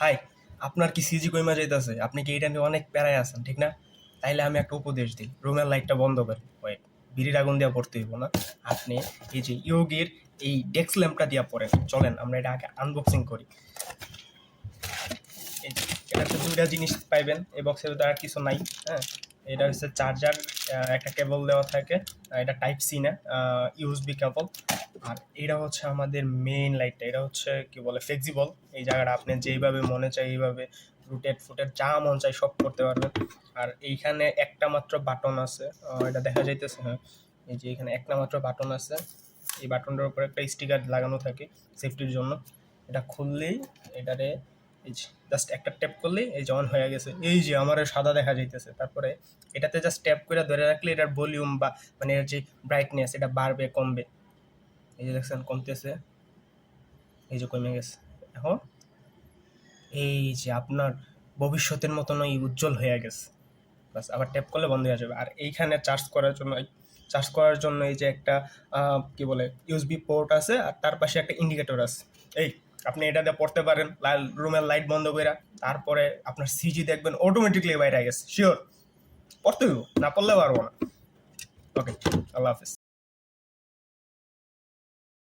High, আপনার কি CG কইমা যাইতেছে? আপনি কি এটা নিয়ে অনেক প্যারায় আছেন, ঠিক না? তাইলে আমি একটা উপদেশ দিই, রুমের লাইটটা বন্ধ করেন। ওয়েট, বিড়ির আগুন দিয়ে পড়তে হইব না। আপনি এই যে ইয়োগের এই ডেক্স ল্যাম্পটা দিয়া পড়েন, চলেন আমরা এটা আগে আনবক্সিং করি। এটাতে দুইটা জিনিস পাইবেন, এই বক্সের ভিতরে আর কিছু নাই হ্যাঁ? এটা হচ্ছে চার্জার একটা কেবল দেওয়া থাকে। এটা টাইপ সি না ইউএসবি কেবল। আর এটা হচ্ছে আমাদের মেইন লাইটটা এটা হচ্ছে কি বলে ফ্লেক্সিবল এই জায়গাটা আপনি যেইভাবে মনে চাই এইভাবে রুটেড ফুটেড যা মন চাই সব করতে পারবেন। আর এইখানে একটা মাত্র বাটন আছে। এটা দেখা যাইতেছে হ্যাঁ। এই যে এখানে একটা মাত্র বাটন আছে। এই বাটনটার উপর একটা স্টিকার লাগানো থাকে সেফটির জন্য। এটা খুললেই এটারে এই যে জাস্ট একটা ট্যাপ করলেই এই যেমন হয়ে গেছে। এই যে আমার সাদা দেখা যাইতেছে। তারপরে এটাতে জাস্ট ট্যাপ করে ধরে রাখলে এটার ভলিউম বা মানে এর যে ব্রাইটনেস এটা বাড়বে, কমবে। এই যে দেখছেন, কমতেছে। এই যে কমে গেছে। এখন এই যে আপনার ভবিষ্যতের মতনই উজ্জ্বল হয়ে গেছে। বাস আবার ট্যাপ করলে বন্ধ হয়ে যাবে। আর এইখানে চার্জ করার জন্য চার্জ করার জন্য এই যে একটা কি বলে ইউএসবি পোর্ট আছে, আর তার পাশে একটা ইন্ডিকেটর আছে। এই আপনি এটাতে পড়তে পারেন রুমের লাইট বন্ধ করে তারপরে আপনার সিজি দেখবেন অটোমেটিকলি বাইরে গেছে শিওর পড়তে না পড়লে পারব না। ওকে আল্লাহ হাফিজ।